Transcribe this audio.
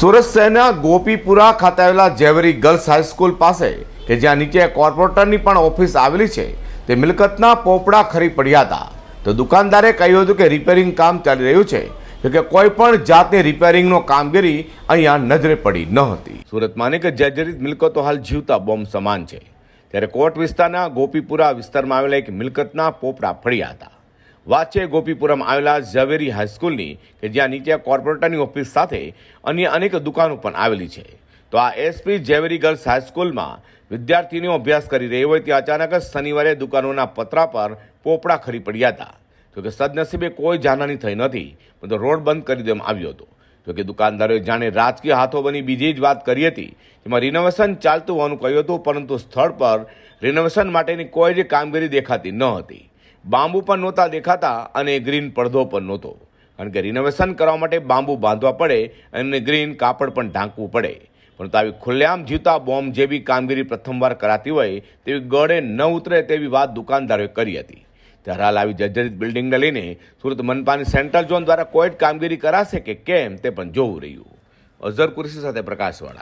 સુરત શહેરના ગોપીપુરા ખાતે આવેલા ઝેવરી ગર્લ્સ હાઈસ્કૂલ પાસે, કે જ્યાં નીચે કોર્પોરેટરની પણ ઓફિસ આવેલી છે, તે મિલકતના પોપડા ખરી પડ્યા હતા. તો દુકાનદારે કહ્યું હતું કે રિપેરિંગ કામ ચાલી રહ્યું છે, જો કે કોઈ પણ જાતની રિપેરિંગનો કામગીરી અહીંયા નજરે પડી ન હતી. સુરતમાં અનેક જર્જરિત મિલકતો હાલ જીવતા બોમ્બ સમાન છે. ત્યારે કોટ વિસ્તારના ગોપીપુરા વિસ્તારમાં આવેલા એક મિલકતના પોપડા ફળ્યા હતા. છે ગોપીપુરમ આવેલા ઝવેરી હાઈસ્કૂલની કે જ્યાં નીચે કોર્પોરેટરની ઓફિસ સાથે અન્ય અનેક દુકાનો પણ આવેલી છે. તો આ એસપી ઝેવેરી ગર્લ્સ હાઈસ્કૂલમાં વિદ્યાર્થીનીઓ અભ્યાસ કરી રહી હોય ત્યાં અચાનક જ શનિવારે દુકાનોના પતરા પર પોપડા ખરી પડ્યા હતા. જોકે સદનસીબે કોઈ જાનહાની થઈ નથી પરંતુ રોડ બંધ કરી દેવામાં આવ્યો હતો. જોકે દુકાનદારોએ જાણે રાજકીય હાથો બની બીજી જ વાત કરી હતી, જેમાં રિનોવેશન ચાલતું હોવાનું કહ્યું હતું, પરંતુ સ્થળ પર રિનોવેશન માટેની કોઈ જ કામગીરી દેખાતી ન હતી. બાંબુ પણ નહોતા દેખાતા અને ગ્રીન પડદો પણ નહોતો. કારણ કે રિનોવેશન કરવા માટે બાંબુ બાંધવા પડે અને ગ્રીન કાપડ પણ ઢાંકવું પડે. પરંતુ આવી ખુલ્લેઆમ જીવતા બોમ્બ જેવી કામગીરી પ્રથમવાર કરાતી હોય, તેવી ગળે ન ઉતરે તેવી વાત દુકાનદારોએ કરી હતી. ત્યારે હાલ આવી જર્જરિત બિલ્ડિંગને લઈને સુરત મનપાની સેન્ટ્રલ ઝોન દ્વારા કોઈ કામગીરી કરાશે કે કેમ તે પણ જોવું રહ્યું. અઝર કુરશી સાથે પ્રકાશવાળા